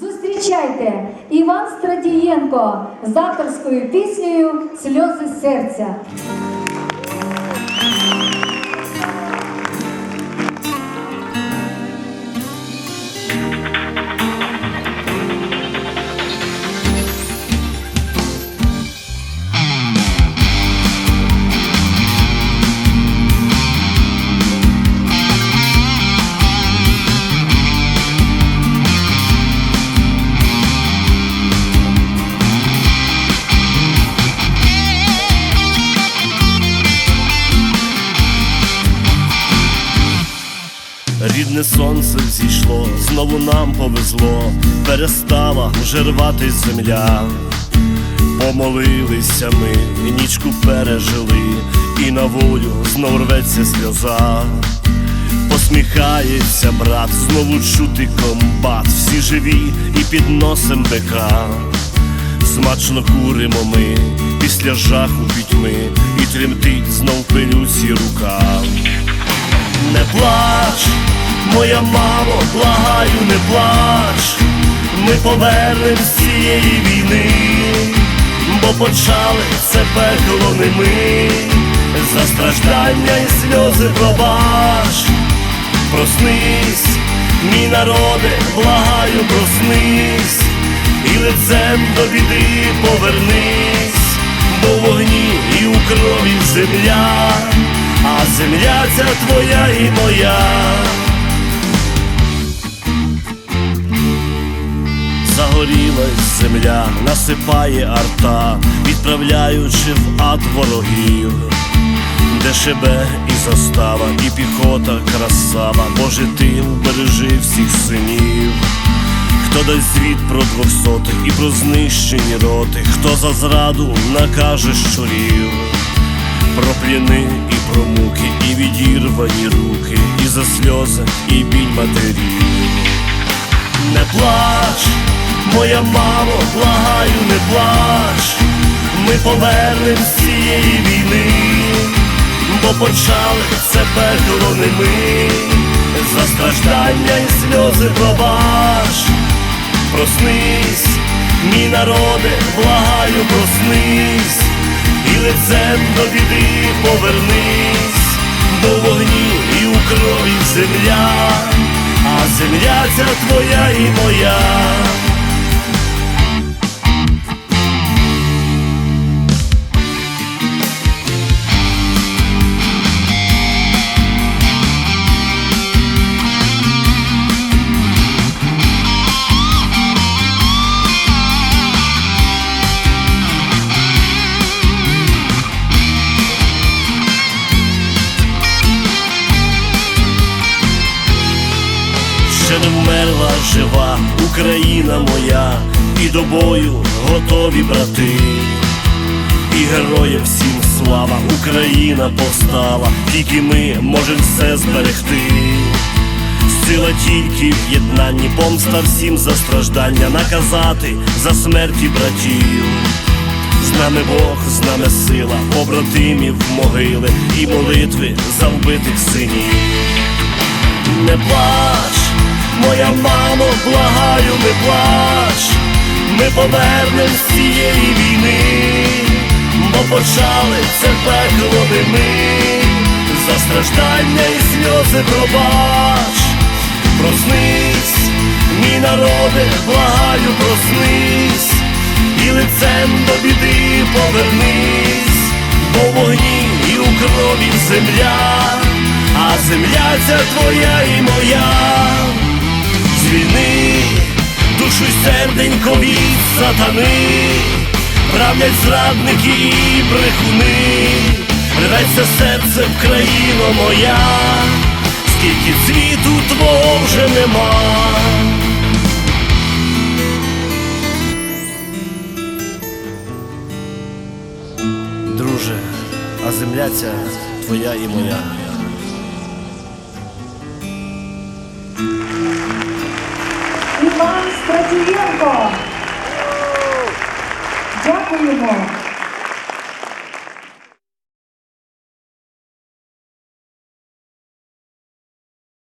Зустрічайте Іван Страдієнко з авторською піснею Сльози серця. Рідне сонце зійшло, знову нам повезло, перестала вже рватись земля. Помолилися ми, нічку пережили, і на волю знов рветься сльоза. Посміхається брат, знову чути комбат, всі живі і під носом бика. Смачно куримо ми після жаху пітьми, і тремтить знов пилюці рука. Не плач, моя мамо, благаю, не плач, ми повернем з цієї війни, бо почали це пекло не ми, за страждання і сльози пробач, проснись, мій народе, благаю, проснись, і лицем до біди повернись, бо в вогні і у крові земля. А земля ця твоя і моя. Загорілась земля, насипає арта, відправляючи в ад ворогів, де шебе і застава, і піхота красава, Боже ти бережи всіх синів. Хто дасть звіт про двохсотих і про знищені роти, хто за зраду накаже щурів про пліни і про муки, і відірвані руки, і за сльози, і біль матерів. Не плач, моя мамо, благаю, не плач, ми повернем з цієї війни, бо почали це пекло ми, за страждання і сльози пробач, проснись, мій народе, благаю, проснись. І лицем до біди повернись, бо вогні і у крові земля, а земля ця твоя і моя. Жива Україна моя, і до бою готові брати, і героям всім слава, Україна повстала, тільки ми можем все зберегти. Сила тільки в єднанні, помста всім за страждання, наказати за смерті братів. З нами Бог, з нами сила, побратимів могили і молитви за вбитих синів. Не плач, моя мамо, благаю, не плач, ми повернем з цієї війни, бо почали це пекло не ми, за страждання і сльози пробач, проснись, мій народе, благаю, проснись, і лицем до біди повернись, бо вогні і у крові земля а земля ця твоя і моя, звільни душу серденько від сатани, правлять зрадники і брехуни, рветься серце в країно моя, скільки цвіту твого вже нема. Друже, а земля ця твоя і моя. Іван Страдієнко. Дякуємо.